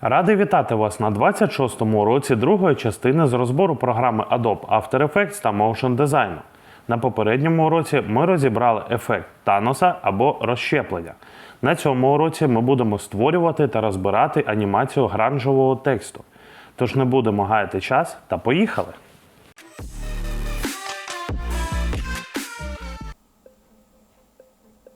Радий вітати вас на 26-му уроці другої частини з розбору програми Adobe After Effects та Motion Design. На попередньому уроці ми розібрали ефект Таноса або розщеплення. На цьому уроці ми будемо створювати та розбирати анімацію гранжового тексту. Тож не будемо гаяти час та поїхали!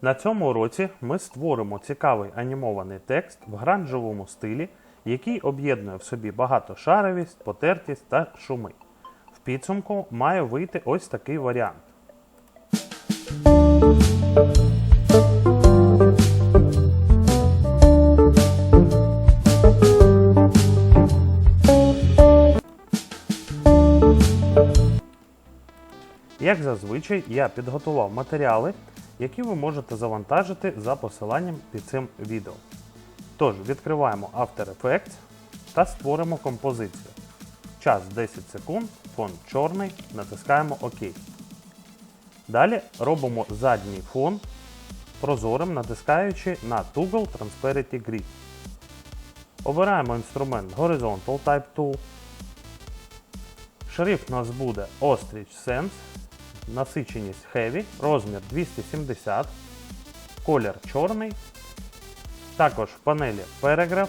На цьому уроці ми створимо цікавий анімований текст в гранжовому стилі, який об'єднує в собі багатошаровість, потертість та шуми. В підсумку має вийти ось такий варіант. Як зазвичай, я підготував матеріали, які ви можете завантажити за посиланням під цим відео. Тож, відкриваємо After Effects та створимо композицію. Час 10 секунд, фон чорний, натискаємо ОК. Далі робимо задній фон прозорим, натискаючи на Toggle Transparency Grid. Обираємо інструмент Horizontal Type Tool. Шрифт у нас буде Ostrich Sense, насиченість Heavy, розмір 270, колір чорний. Також в панелі Paragraph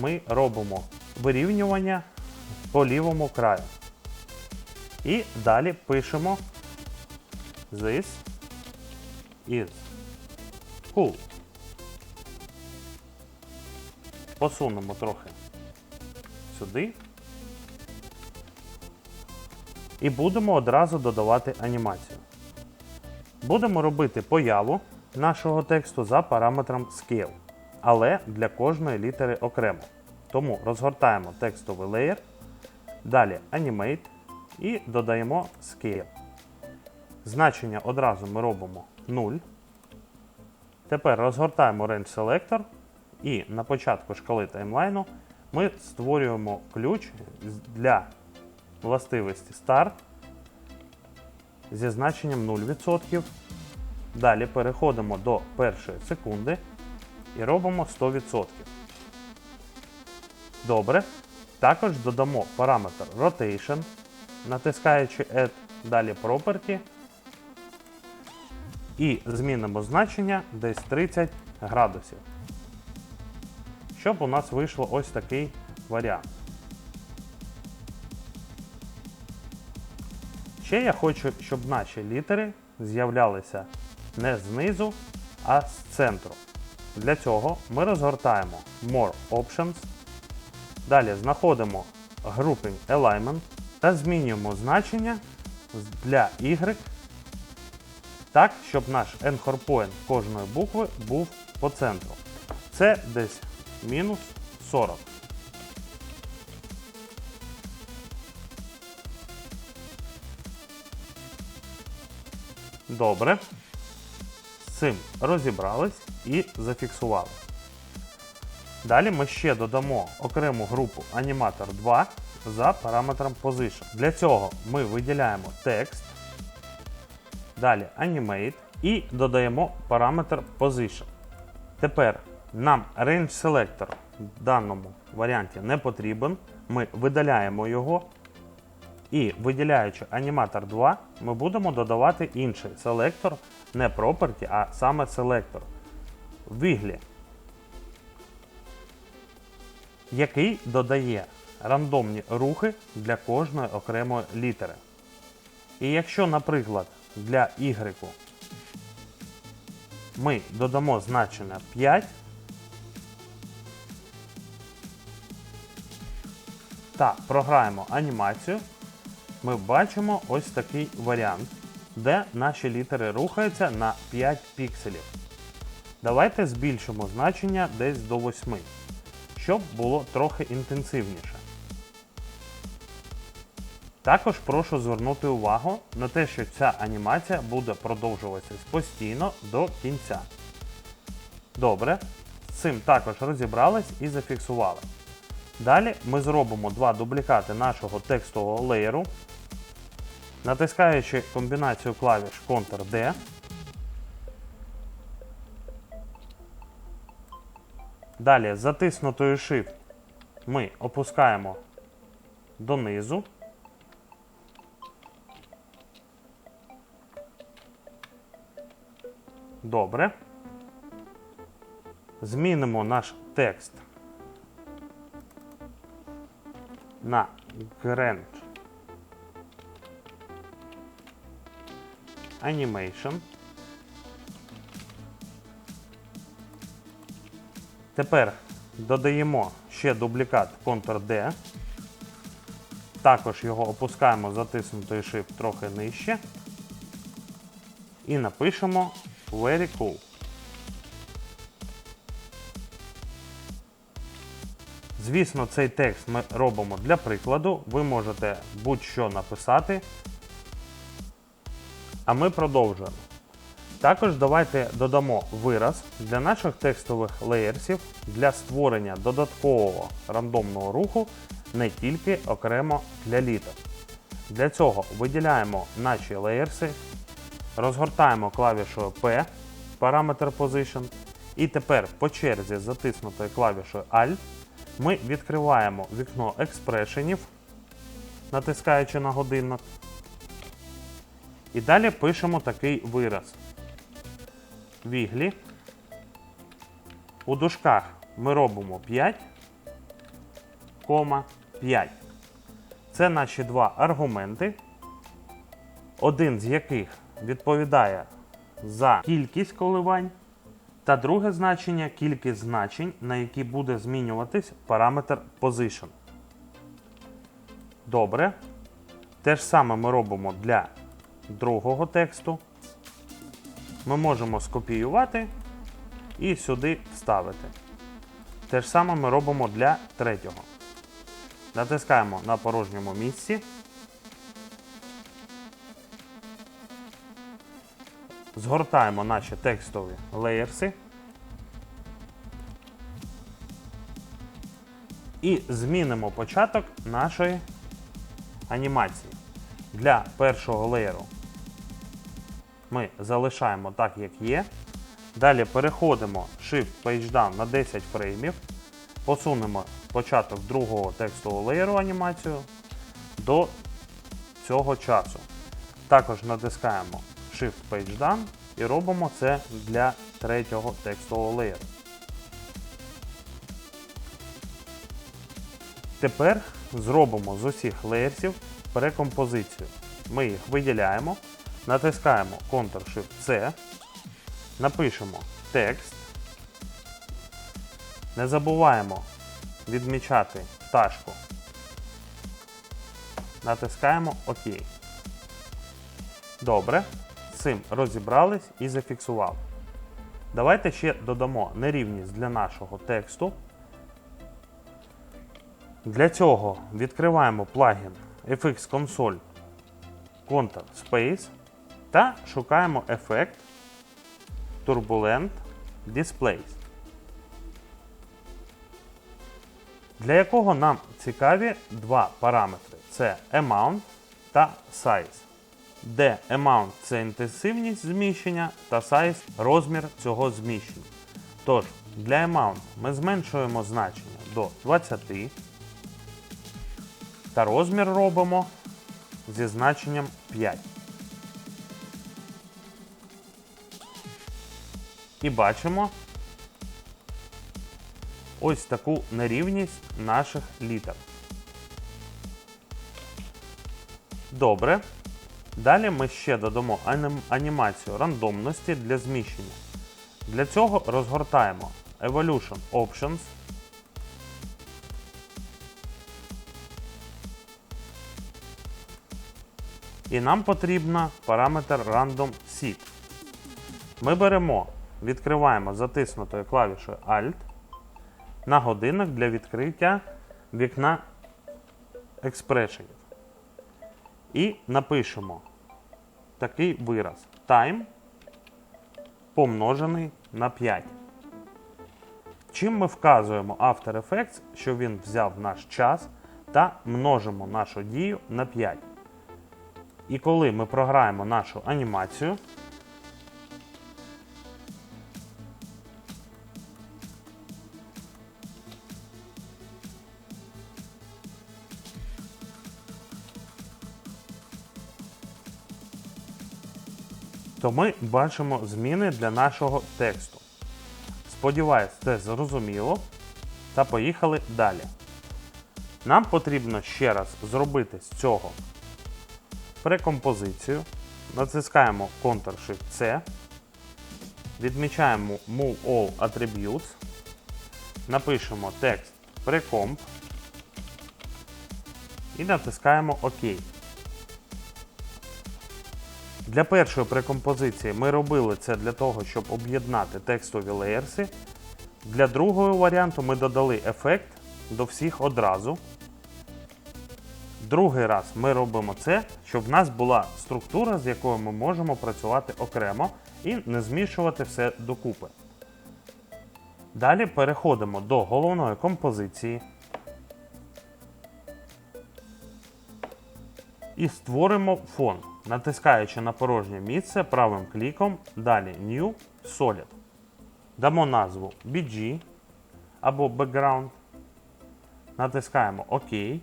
ми робимо вирівнювання по лівому краю. І далі пишемо This is cool. Посунемо трохи сюди. І будемо одразу додавати анімацію. Будемо робити появу нашого тексту за параметром Scale, але для кожної літери окремо. Тому розгортаємо текстовий леєр, далі Animate і додаємо Scale. Значення одразу ми робимо 0. Тепер розгортаємо Range Selector і на початку шкали таймлайну ми створюємо ключ для властивості Start зі значенням 0%. Далі переходимо до першої секунди і робимо 100%. Добре. Також додамо параметр Rotation, натискаючи Add, далі Property. І змінимо значення десь 30 градусів. Щоб у нас вийшло ось такий варіант. Ще я хочу, щоб наші літери з'являлися не знизу, а з центру. Для цього ми розгортаємо More Options. Далі знаходимо Grouping Alignment та змінюємо значення для Y так, щоб наш anchor point кожної букви був по центру. Це десь мінус 40. Добре. З цим розібрались і зафіксували. Далі ми ще додамо окрему групу Animator 2 за параметром Position. Для цього ми виділяємо текст, далі Animate і додаємо параметр Position. Тепер нам Range Selector в даному варіанті не потрібен. Ми видаляємо його і виділяючи Animator 2, ми будемо додавати інший селектор, не Property, а саме селектор Wiggle, який додає рандомні рухи для кожної окремої літери. І якщо, наприклад, для Y ми додамо значення 5, та програємо анімацію, ми бачимо ось такий варіант, де наші літери рухаються на 5 пікселів. Давайте збільшимо значення десь до 8, щоб було трохи інтенсивніше. Також прошу звернути увагу на те, що ця анімація буде продовжуватися постійно до кінця. Добре, з цим також розібрались і зафіксували. Далі ми зробимо два дублікати нашого текстового леєру, натискаючи комбінацію клавіш Ctrl-D. Далі затиснутою Shift ми опускаємо донизу. Добре. Змінимо наш текст на Grand Animation. Тепер додаємо ще дублікат Ctrl-D. Також його опускаємо затиснутою Shift трохи нижче. І напишемо Very cool. Звісно, цей текст ми робимо для прикладу. Ви можете будь-що написати. А ми продовжуємо. Також давайте додамо вираз для наших текстових леєрсів для створення додаткового рандомного руху не тільки окремо для літер. Для цього виділяємо наші леєрси, розгортаємо клавішою P, параметр Position, і тепер по черзі затиснутою клавішою Alt ми відкриваємо вікно експрешенів, натискаючи на годинник. І далі пишемо такий вираз. Віглі. У дужках ми робимо 5, 5. Це наші два аргументи, один з яких відповідає за кількість коливань, та друге значення кількість значень, на які буде змінюватись параметр position. Добре. Те ж саме ми робимо для другого тексту. Ми можемо скопіювати і сюди вставити. Те ж саме ми робимо для третього. Натискаємо на порожньому місці. Згортаємо наші текстові леєрси. І змінимо початок нашої анімації. Для першого леєру ми залишаємо так, як є. Далі переходимо Shift Page Down на 10 фреймів. Посунемо початок другого текстового леєру анімацію до цього часу. Також натискаємо Shift Page Down і робимо це для третього текстового леєру. Тепер зробимо з усіх леєрсів перекомпозицію. Ми їх виділяємо, натискаємо Ctrl-Shift-C, напишемо текст. Не забуваємо відмічати пташку. Натискаємо ОК. Добре. З цим розібрались і зафіксували. Давайте ще додамо нерівність для нашого тексту. Для цього відкриваємо плагін FX Console Ctrl Space та шукаємо ефект Turbulent Displays. Для якого нам цікаві два параметри: це Amount та Size. Де Amount це інтенсивність зміщення та Size розмір цього зміщення. Тож, для Amount ми зменшуємо значення до 20 та розмір робимо зі значенням 5. І бачимо ось таку нерівність наших літер. Добре. Далі ми ще додамо анімацію рандомності для зміщення. Для цього розгортаємо Evolution Options. І нам потрібна параметр Random Seed. Ми беремо, відкриваємо затиснутою клавішою Alt на годинник для відкриття вікна експрешенів. І напишемо такий вираз time помножений на 5. Чим ми вказуємо After Effects, що він взяв наш час та множимо нашу дію на 5. І коли ми програємо нашу анімацію, то ми бачимо зміни для нашого тексту. Сподіваюсь, це зрозуміло. Та поїхали далі. Нам потрібно ще раз зробити з цього прекомпозицію. Натискаємо Ctrl-Shift-C. Відмічаємо Move All Attributes. Напишемо текст Precomp і натискаємо ОК. Для першої прекомпозиції ми робили це для того, щоб об'єднати текстові леєрси. Для другого варіанту ми додали ефект до всіх одразу. Другий раз ми робимо це, щоб в нас була структура, з якою ми можемо працювати окремо і не змішувати все докупи. Далі переходимо до головної композиції і створимо фон, натискаючи на порожнє місце правим кліком, далі New Solid. Дамо назву BG або Background. Натискаємо ОК.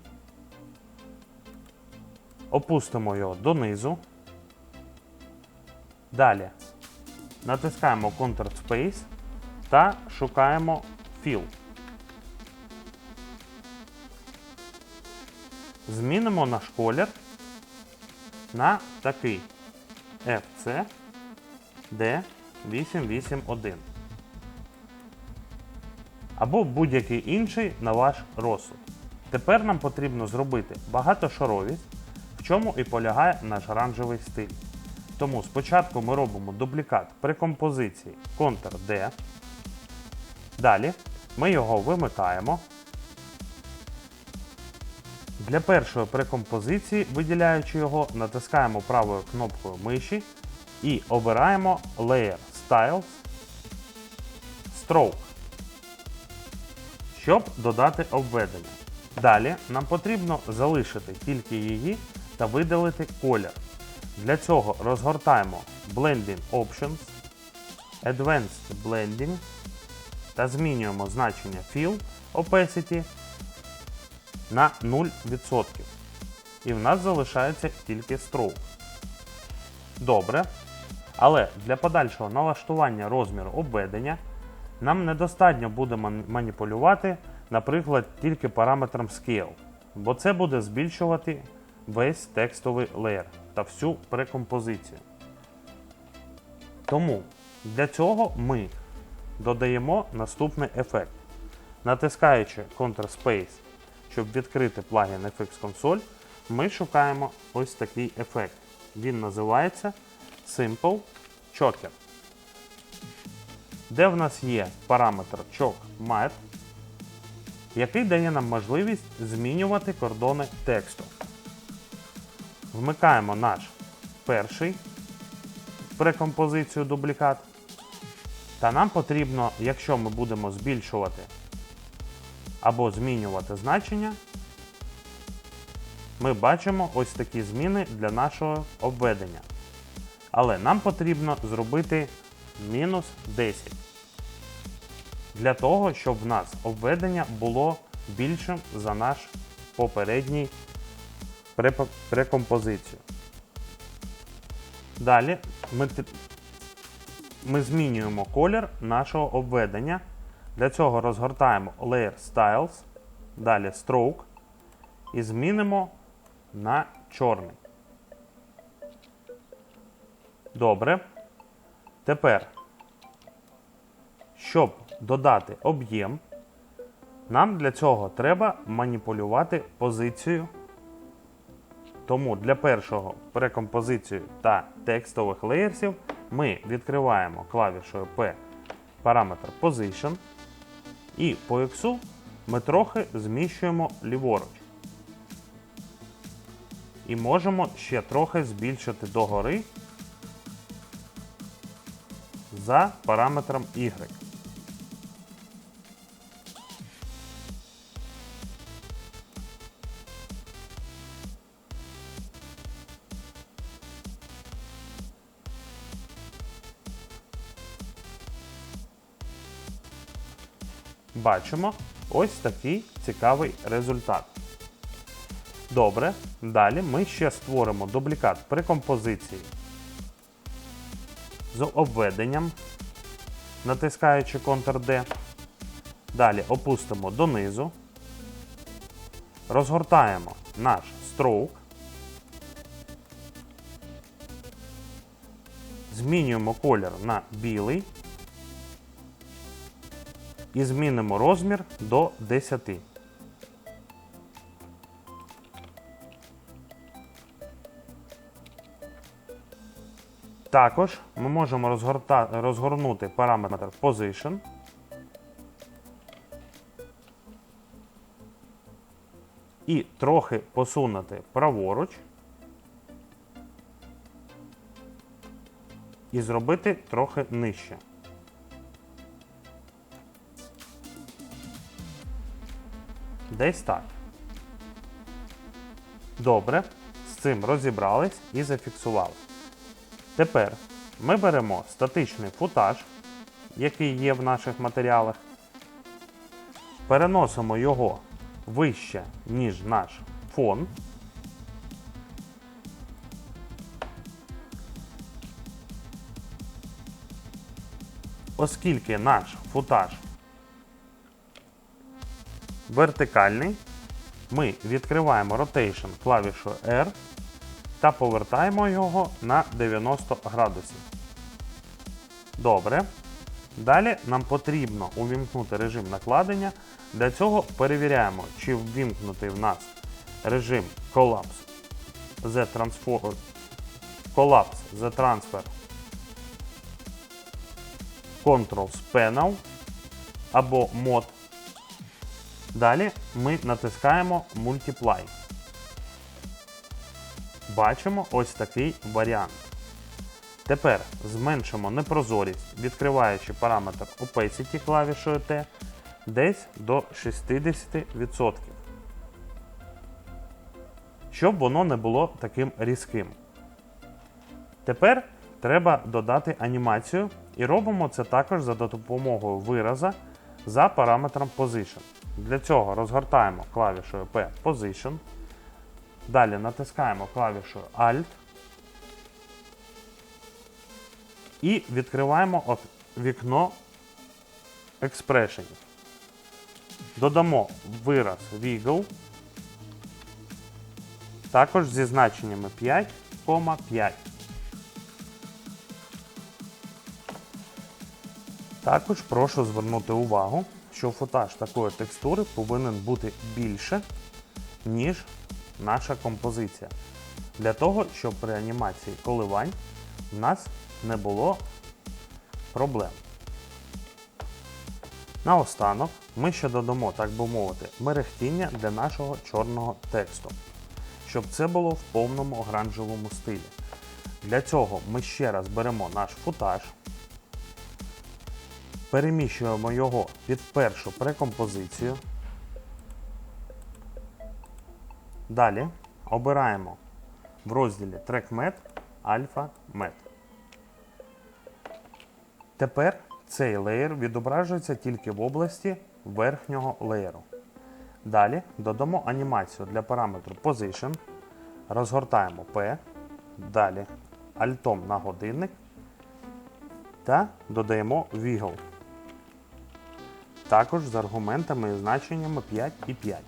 Опустимо його донизу. Далі натискаємо Ctrl Space та шукаємо Fill. Змінимо наш колір на такий FC D881 або будь-який інший на ваш розсуд. Тепер нам потрібно зробити багатошаровість, в чому і полягає наш оранжевий стиль. Тому спочатку ми робимо дублікат при композиції Ctrl-D. Далі ми його вимикаємо. Для першої прекомпозиції, виділяючи його, натискаємо правою кнопкою миші і обираємо Layer Styles Stroke, щоб додати обведення. Далі нам потрібно залишити тільки її та видалити колір. Для цього розгортаємо Blending Options, Advanced Blending та змінюємо значення Fill Opacity на 0%. І в нас залишається тільки Stroke. Добре. Але для подальшого налаштування розміру обведення нам недостатньо буде маніпулювати, наприклад, тільки параметром Scale, бо це буде збільшувати весь текстовий леєр та всю прекомпозицію. Тому для цього ми додаємо наступний ефект. Натискаючи Ctrl-Space, щоб відкрити плагін FX Console, ми шукаємо ось такий ефект. Він називається Simple Choker, де в нас є параметр Choke Matte, який дає нам можливість змінювати кордони тексту. Вмикаємо наш перший прекомпозицію дублікат. Та нам потрібно, якщо ми будемо збільшувати або змінювати значення, ми бачимо ось такі зміни для нашого обведення. Але нам потрібно зробити мінус 10. Для того, щоб в нас обведення було більшим за наш попередній прекомпозицію. Далі ми, ми змінюємо колір нашого обведення. Для цього розгортаємо Layer Styles, далі Stroke і змінимо на чорний. Добре. Тепер, щоб додати об'єм, нам для цього треба маніпулювати позицію. Тому для першого прекомпозицію та текстових леєрсів ми відкриваємо клавішою P параметр Position і по X ми трохи зміщуємо ліворуч. І можемо ще трохи збільшити догори за параметром Y. Бачимо ось такий цікавий результат. Добре, далі ми ще створимо дублікат при композиції з обведенням, натискаючи Ctrl-D. Далі опустимо донизу. Розгортаємо наш stroke. Змінюємо колір на білий і змінимо розмір до 10. Також ми можемо розгорта... розгорнути параметр Position. І трохи посунути праворуч. І зробити трохи нижче. Десь так. Добре. З цим розібрались і зафіксували. Тепер ми беремо статичний футаж, який є в наших матеріалах, переносимо його вище, ніж наш фон. Оскільки наш футаж вертикальний, ми відкриваємо Rotation клавішою R та повертаємо його на 90 градусів. Добре. Далі нам потрібно увімкнути режим накладення. Для цього перевіряємо, чи ввімкнутий в нас режим Collapse The Transfer, Collapse The Transfer Controls Panel або Mod. Далі ми натискаємо Multiply. Бачимо ось такий варіант. Тепер зменшимо непрозорість, відкриваючи параметр Opacity клавішою T десь до 60%. Щоб воно не було таким різким. Тепер треба додати анімацію і робимо це також за допомогою вираза за параметром Position. Для цього розгортаємо клавішою P Position. Далі натискаємо клавішою Alt і відкриваємо вікно експрешенів. Додамо вираз Wiggle, також зі значеннями 5,5. Також прошу звернути увагу, що футаж такої текстури повинен бути більше, ніж наша композиція. Для того, щоб при анімації коливань в нас не було проблем. Наостанок ми ще додамо, так би мовити, мерехтіння для нашого чорного тексту, щоб це було в повному оранжевому стилі. Для цього ми ще раз беремо наш футаж, переміщуємо його під першу прекомпозицію. Далі обираємо в розділі TrackMet Alpha Met. Тепер цей леєр відображується тільки в області верхнього леєру. Далі додамо анімацію для параметру Position, розгортаємо P, далі альтом на годинник та додаємо Wiggle. Також з аргументами і значеннями 5 і 5.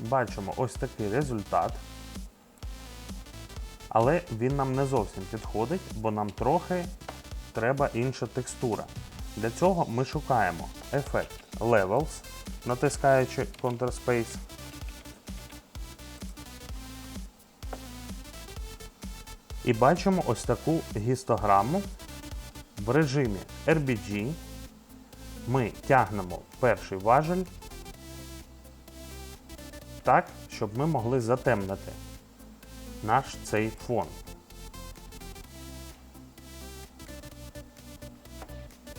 Бачимо ось такий результат. Але він нам не зовсім підходить, бо нам трохи треба інша текстура. Для цього ми шукаємо ефект Levels, натискаючи Counterspace. І бачимо ось таку гістограму в режимі RBG. Ми тягнемо перший важель так, щоб ми могли затемнити наш цей фон.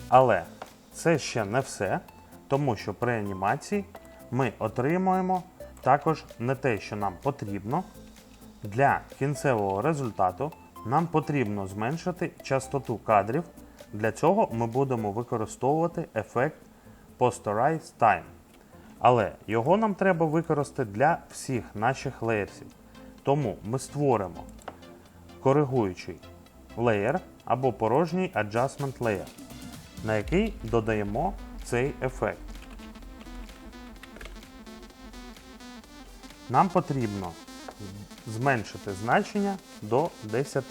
Але це ще не все, тому що при анімації ми отримуємо також не те, що нам потрібно, Для кінцевого результату нам потрібно зменшити частоту кадрів. Для цього ми будемо використовувати ефект Posterize Time. Але його нам треба використати для всіх наших леєрсів. Тому ми створимо коригуючий леєр або порожній Adjustment Layer, на який додаємо цей ефект. Нам потрібно зменшити значення до 10.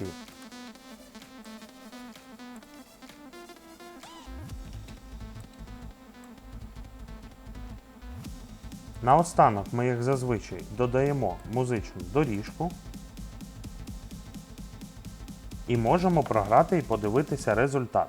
Наостанок ми як зазвичай додаємо музичну доріжку і можемо програти і подивитися результат.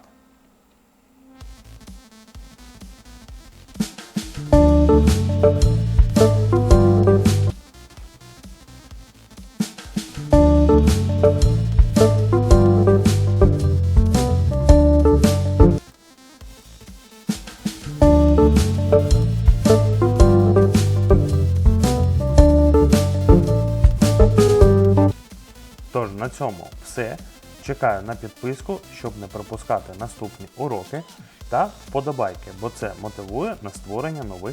Цьому все. Чекаю на підписку, щоб не пропускати наступні уроки та вподобайки, бо це мотивує на створення нових